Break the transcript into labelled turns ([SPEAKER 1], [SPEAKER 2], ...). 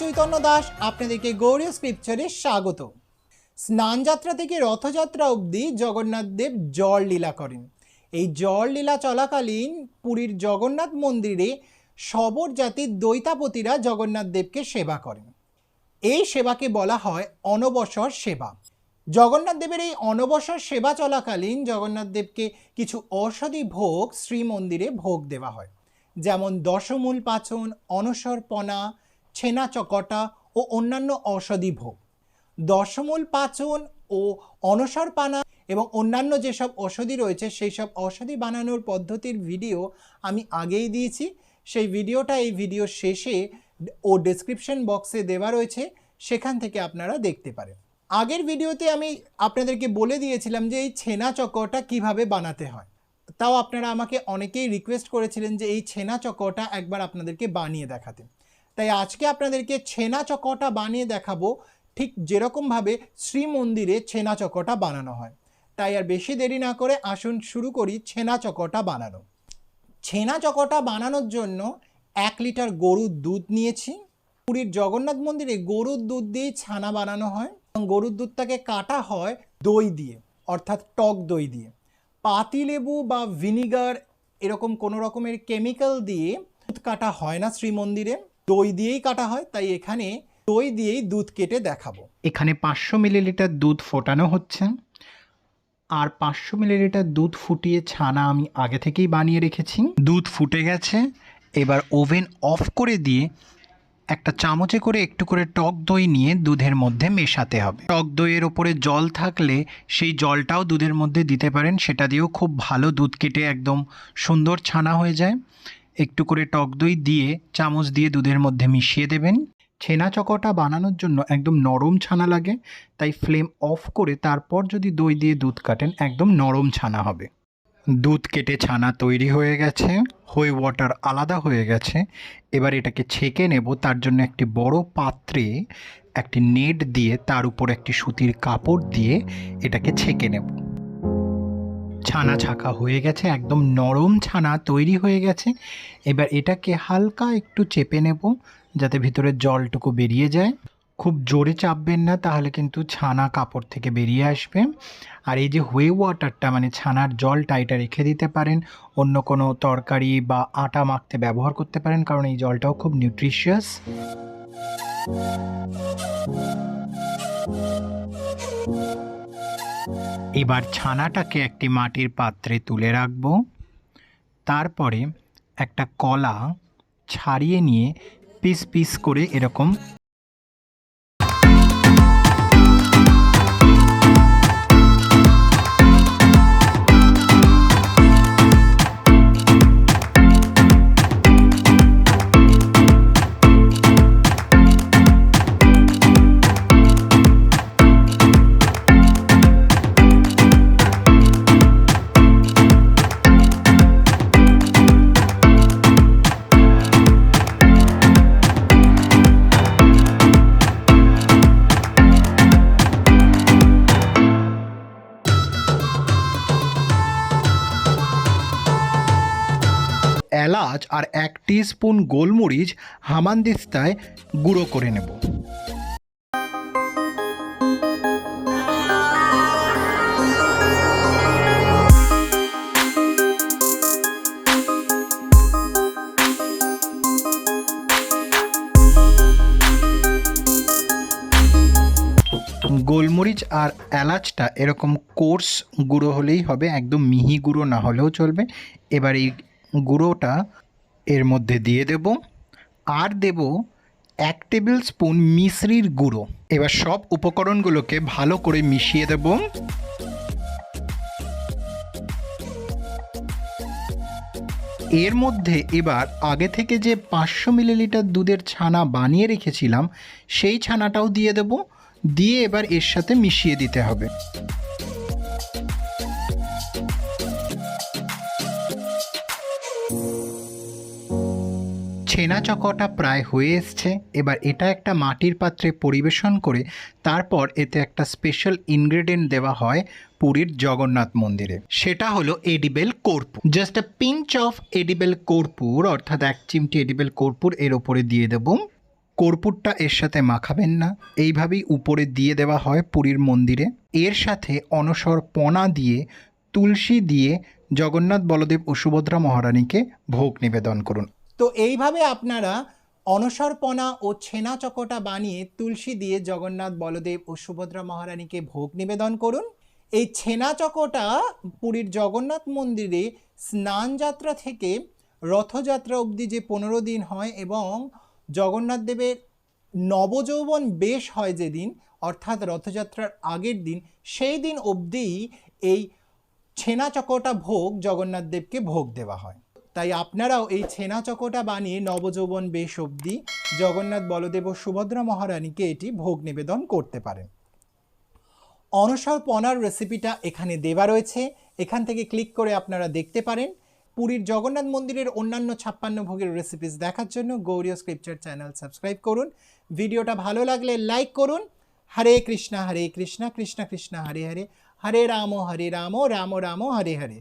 [SPEAKER 1] চৈতন্য দাস আপনাদেরকে গৌরীয় স্ক্রিপচারে স্বাগত স্নানযাত্রা থেকে রথযাত্রা অবধি জগন্নাথ দেব জল লীলা করেন এই জল লীলা চলাকালীন পুরীর জগন্নাথ মন্দিরে সবর জাতির দ্বৈতাপতিরা জগন্নাথ দেবকে সেবা করেন এই সেবাকে বলা হয় অনবসর সেবা জগন্নাথ দেবের এই অনবসর সেবা চলাকালীন জগন্নাথ দেবকে কিছু ঔষধি ভোগ শ্রীমন্দিরে ভোগ দেওয়া হয় যেমন দশমূল পাচন পনা ছেনা চকটা ও অন্যান্য ঔষধি ভোগ দশমূল পাচন ও অনসর পানা এবং অন্যান্য যেসব ঔষধি রয়েছে সেই সব ঔষধি বানানোর পদ্ধতির ভিডিও আমি আগেই দিয়েছি সেই ভিডিওটা এই ভিডিও শেষে ও ডেসক্রিপশন বক্সে দেওয়া রয়েছে সেখান থেকে আপনারা দেখতে পারেন আগের ভিডিওতে আমি আপনাদেরকে বলে দিয়েছিলাম যে এই ছেনা চকটা কিভাবে বানাতে হয় তাও আপনারা আমাকে অনেকেই রিকোয়েস্ট করেছিলেন যে এই ছেনা চকটা একবার আপনাদেরকে বানিয়ে দেখাতেন তাই আজকে আপনাদেরকে ছেনা চকটা বানিয়ে দেখাবো ঠিক যেরকমভাবে শ্রী মন্দিরে ছেনা চকটা বানানো হয় তাই আর বেশি দেরি না করে আসুন শুরু করি ছেনা চকটা বানানো ছেনা চকটা বানানোর জন্য এক লিটার গরুর দুধ নিয়েছি পুরীর জগন্নাথ মন্দিরে গরুর দুধ দিয়েই ছানা বানানো হয় এবং গরুর দুধটাকে কাটা হয় দই দিয়ে অর্থাৎ টক দই দিয়ে পাতিলেবু বা ভিনিগার এরকম কোনো রকমের কেমিক্যাল দিয়ে দুধ কাটা হয় না শ্রীমন্দিরে দই দিয়েই কাটা হয় তাই এখানে দই দিয়েই দুধ কেটে দেখাবো এখানে পাঁচশো মিলিলিটার দুধ ফোটানো হচ্ছে আর পাঁচশো মিলিলিটার দুধ ফুটিয়ে ছানা আমি আগে থেকেই বানিয়ে রেখেছি দুধ ফুটে গেছে এবার ওভেন অফ করে দিয়ে একটা চামচে করে একটু করে টক দই নিয়ে দুধের মধ্যে মেশাতে হবে টক দইয়ের ওপরে জল থাকলে সেই জলটাও দুধের মধ্যে দিতে পারেন সেটা দিয়েও খুব ভালো দুধ কেটে একদম সুন্দর ছানা হয়ে যায় একটু করে টক দই দিয়ে চামচ দিয়ে দুধের মধ্যে মিশিয়ে দেবেন ছেনা চকটা বানানোর জন্য একদম নরম ছানা লাগে তাই ফ্লেম অফ করে তারপর যদি দই দিয়ে দুধ কাটেন একদম নরম ছানা হবে দুধ কেটে ছানা তৈরি হয়ে গেছে হয়ে ওয়াটার আলাদা হয়ে গেছে এবার এটাকে ছেঁকে নেব তার জন্য একটি বড় পাত্রে একটি নেট দিয়ে তার উপর একটি সুতির কাপড় দিয়ে এটাকে ছেঁকে নেব ছানা ছাকা হয়ে গেছে একদম নরম ছানা তৈরি হয়ে গেছে এবার এটাকে হালকা একটু চেপে নেব যাতে ভিতরে জলটুকু বেরিয়ে যায় খুব জোরে চাপবেন না তাহলে কিন্তু ছানা কাপড় থেকে বেরিয়ে আসবে আর এই যে হুয়ে ওয়াটারটা মানে ছানার জলটা এটা রেখে দিতে পারেন অন্য কোনো তরকারি বা আটা মাখতে ব্যবহার করতে পারেন কারণ এই জলটাও খুব নিউট্রিশিয়াস Thank you. এবার ছানাটাকে একটি মাটির পাত্রে তুলে রাখব তারপরে একটা কলা ছাড়িয়ে নিয়ে পিস পিস করে এরকম এলাচ আর এক স্পুন গোলমরিচ দিস্তায় গুঁড়ো করে নেব গোলমরিচ আর এলাচটা এরকম কোর্স গুঁড়ো হলেই হবে একদম মিহি গুঁড়ো না হলেও চলবে এবার এই গুঁড়োটা এর মধ্যে দিয়ে দেব আর দেব এক টেবিল স্পুন মিশ্রির গুঁড়ো এবার সব উপকরণগুলোকে ভালো করে মিশিয়ে দেব এর মধ্যে এবার আগে থেকে যে পাঁচশো মিলিলিটার দুধের ছানা বানিয়ে রেখেছিলাম সেই ছানাটাও দিয়ে দেব দিয়ে এবার এর সাথে মিশিয়ে দিতে হবে ছেনা চকটা প্রায় হয়ে এসছে এবার এটা একটা মাটির পাত্রে পরিবেশন করে তারপর এতে একটা স্পেশাল ইনগ্রেডিয়েন্ট দেওয়া হয় পুরীর জগন্নাথ মন্দিরে সেটা হলো edible karpur just a pinch of edible karpur অর্থাৎ এক চিমটি এডিবেল কর্পূর এর ওপরে দিয়ে দেবো কর্পূরটা এর সাথে মাখাবেন না এইভাবেই উপরে দিয়ে দেওয়া হয় পুরীর মন্দিরে এর সাথে অনসর পনা দিয়ে তুলসী দিয়ে জগন্নাথ বলদেব ও সুভদ্রা মহারানীকে ভোগ নিবেদন করুন তো এইভাবে আপনারা অনসরপনা ও ছেনা চকটা বানিয়ে তুলসী দিয়ে জগন্নাথ বলদেব ও সুভদ্রা মহারানীকে ভোগ নিবেদন করুন এই ছেনা চকটা পুরীর জগন্নাথ মন্দিরে স্নান যাত্রা থেকে রথযাত্রা অবধি যে পনেরো দিন হয় এবং জগন্নাথ দেবের নবযৌবন বেশ হয় যেদিন অর্থাৎ রথযাত্রার আগের দিন সেই দিন অবধিই এই ছেনা চকটা ভোগ জগন্নাথ দেবকে ভোগ দেওয়া হয় তাই আপনারাও এই ছেনা চকোটা বানিয়ে নবযৌবন বেশ অবধি জগন্নাথ বলদেব ও সুভদ্রা মহারানীকে এটি ভোগ নিবেদন করতে পারেন অনসর পনার রেসিপিটা এখানে দেওয়া রয়েছে এখান থেকে ক্লিক করে আপনারা দেখতে পারেন পুরীর জগন্নাথ মন্দিরের অন্যান্য ছাপ্পান্ন ভোগের রেসিপিস দেখার জন্য গৌরীয় স্ক্রিপচার চ্যানেল সাবস্ক্রাইব করুন ভিডিওটা ভালো লাগলে লাইক করুন হরে কৃষ্ণা হরে কৃষ্ণা কৃষ্ণা কৃষ্ণা হরে হরে হরে রাম হরে রাম রাম রাম হরে হরে